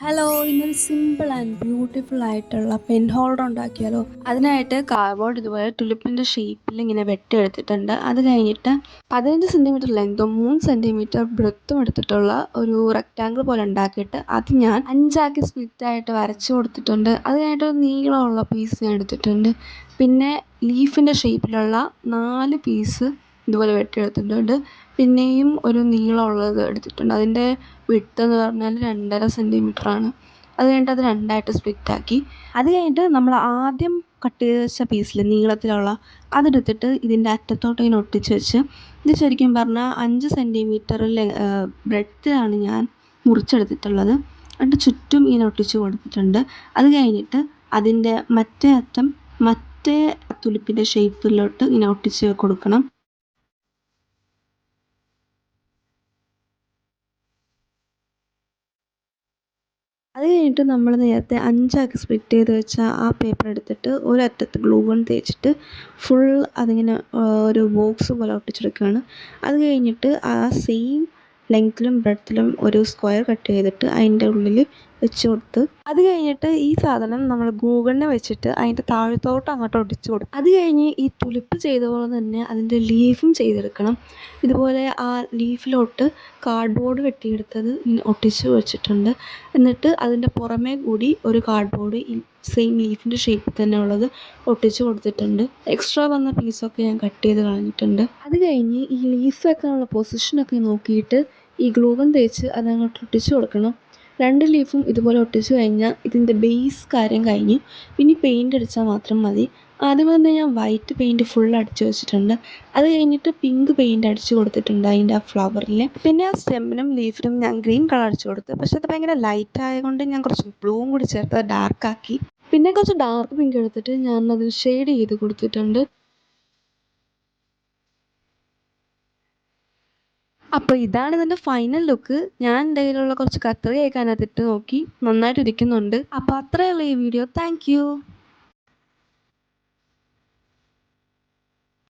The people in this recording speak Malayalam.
ഹലോ ഇന്നൊരു സിമ്പിൾ ആൻഡ് ബ്യൂട്ടിഫുൾ ആയിട്ടുള്ള പെൻ ഹോൾഡർ ഉണ്ടാക്കിയാലോ? അതിനായിട്ട് കാർബോർഡ് ഇതുപോലെ തുലിപ്പിന്റെ ഷേപ്പിൽ ഇങ്ങനെ വെട്ടിയെടുത്തിട്ടുണ്ട്. അത് കഴിഞ്ഞിട്ട് പതിനഞ്ച് സെന്റിമീറ്റർ ലെങ്തും മൂന്ന് സെന്റിമീറ്റർ ബ്രെത്തും എടുത്തിട്ടുള്ള ഒരു റെക്റ്റാങ്കിൾ പോലെ ഉണ്ടാക്കിയിട്ട് അത് ഞാൻ അഞ്ചാക്കി സ്പ്ലിറ്റായിട്ട് വരച്ച് കൊടുത്തിട്ടുണ്ട്. അത് കഴിഞ്ഞിട്ട് നീളമുള്ള പീസ് ഞാൻ എടുത്തിട്ടുണ്ട്. പിന്നെ ലീഫിന്റെ ഷേപ്പിലുള്ള നാല് പീസ് ഇതുപോലെ വെട്ടിയെടുത്തിട്ടുണ്ട് പിന്നെയും ഒരു നീളമുള്ളത് എടുത്തിട്ടുണ്ട്. അതിന്റെ എന്ന് പറഞ്ഞാൽ രണ്ടര സെന്റിമീറ്റർ ആണ്. അത് കഴിഞ്ഞിട്ട് അത് രണ്ടായിട്ട് സ്പ്ലിറ്റ് ആക്കി. അത് കഴിഞ്ഞിട്ട് നമ്മൾ ആദ്യം കട്ട് ചെയ്ത് വെച്ച പീസിൽ നീളത്തിലുള്ള അതെടുത്തിട്ട് ഇതിന്റെ അറ്റത്തോട്ട് ഇങ്ങനെ ഒട്ടിച്ച് വെച്ച് ഇത് ശരിക്കും പറഞ്ഞാൽ അഞ്ച് സെന്റിമീറ്ററിൽ ബ്രെഡ്ത്തിലാണ് ഞാൻ മുറിച്ചെടുത്തിട്ടുള്ളത്. എന്നിട്ട് ചുറ്റും ഇങ്ങനെ ഒട്ടിച്ച് കൊടുത്തിട്ടുണ്ട്. അത് കഴിഞ്ഞിട്ട് അതിന്റെ മറ്റേ അറ്റം മറ്റേ തുലിപ്പിന്റെ ഷേപ്പിലോട്ട് ഇങ്ങനെ ഒട്ടിച്ച് കൊടുക്കണം. അത് കഴിഞ്ഞിട്ട് നമ്മൾ നേരത്തെ അഞ്ചാക്കി സ്പ്ലിറ്റ് ചെയ്ത് വെച്ച ആ പേപ്പർ എടുത്തിട്ട് ഒരറ്റത്ത് ഗ്ലൂ ഗൺ തേച്ചിട്ട് ഫുൾ അതിങ്ങനെ ഒരു ബോക്സ് പോലെ ഒട്ടിച്ചെടുക്കുകയാണ്. അത് കഴിഞ്ഞിട്ട് ആ സെയിം ലെങ്ത്തിലും ബ്രെഡ്ത്തിലും ഒരു സ്ക്വയർ കട്ട് ചെയ്തിട്ട് അതിന്റെ ഉള്ളിൽ വെച്ച് കൊടുത്ത് അത് കഴിഞ്ഞിട്ട് ഈ സാധനം നമ്മൾ ഗൂഗിളിനെ വെച്ചിട്ട് അതിന്റെ താഴത്തോട്ട് അങ്ങോട്ട് ഒട്ടിച്ച് കൊടുക്കും. അത് കഴിഞ്ഞ് ഈ തുലിപ്പ് ചെയ്ത പോലെ തന്നെ അതിന്റെ ലീഫും ചെയ്തെടുക്കണം. ഇതുപോലെ ആ ലീഫിലോട്ട് കാർഡ്ബോർഡ് വെട്ടിയെടുത്തത് ഒട്ടിച്ച് വെച്ചിട്ടുണ്ട്. എന്നിട്ട് അതിന്റെ പുറമേ കൂടി ഒരു കാർഡ്ബോർഡ് ഈ സെയിം ലീഫിന്റെ ഷേപ്പിൽ തന്നെ ഉള്ളത് ഒട്ടിച്ച് കൊടുത്തിട്ടുണ്ട്. എക്സ്ട്രാ വന്ന പീസൊക്കെ ഞാൻ കട്ട് ചെയ്ത് കളഞ്ഞിട്ടുണ്ട്. അത് കഴിഞ്ഞ് ഈ ലീഫ് വെക്കാനുള്ള പൊസിഷനൊക്കെ നോക്കിയിട്ട് ഈ ഗ്ലൂവൻ തേച്ച് അതങ്ങോട്ട് ഒട്ടിച്ച് കൊടുക്കണം. രണ്ട് ലീഫും ഇതുപോലെ ഒട്ടിച്ച് കഴിഞ്ഞാൽ ഇതിന്റെ ബേസ് കാര്യം കഴിഞ്ഞ്. ഇനി പെയിന്റ് അടിച്ചാൽ മാത്രം മതി. ആദ്യം തന്നെ ഞാൻ വൈറ്റ് പെയിന്റ് ഫുൾ അടിച്ച് വെച്ചിട്ടുണ്ട്. അത് കഴിഞ്ഞിട്ട് പിങ്ക് പെയിന്റ് അടിച്ച് കൊടുത്തിട്ടുണ്ട് അതിന്റെ ആ ഫ്ലവറിൽ പിന്നെ ആ സ്റ്റെമ്മിനും ലീഫിനും ഞാൻ ഗ്രീൻ കളർ അടിച്ച് കൊടുത്തു. പക്ഷേ അത് ഭയങ്കര ലൈറ്റ് ആയതുകൊണ്ട് ഞാൻ കുറച്ച് ബ്ലൂവും കൂടി ചേർത്ത് ഡാർക്കാക്കി പിന്നെ കുറച്ച് ഡാർക്ക് പിങ്ക് എടുത്തിട്ട് ഞാൻ അത് ഷെയ്ഡ് ചെയ്ത് കൊടുത്തിട്ടുണ്ട്. അപ്പോൾ ഇതാണ് ഇതിന്റെ ഫൈനൽ ലുക്ക് ഞാൻ എന്റെ കയ്യിലുള്ള കുറച്ച് കത്രികയൊക്കെ അതിനകത്തിട്ട് നോക്കി നന്നായിട്ട് ഇരിക്കുന്നുണ്ട് അപ്പോൾ അത്രയേ ഉള്ളൂ ഈ വീഡിയോ താങ്ക്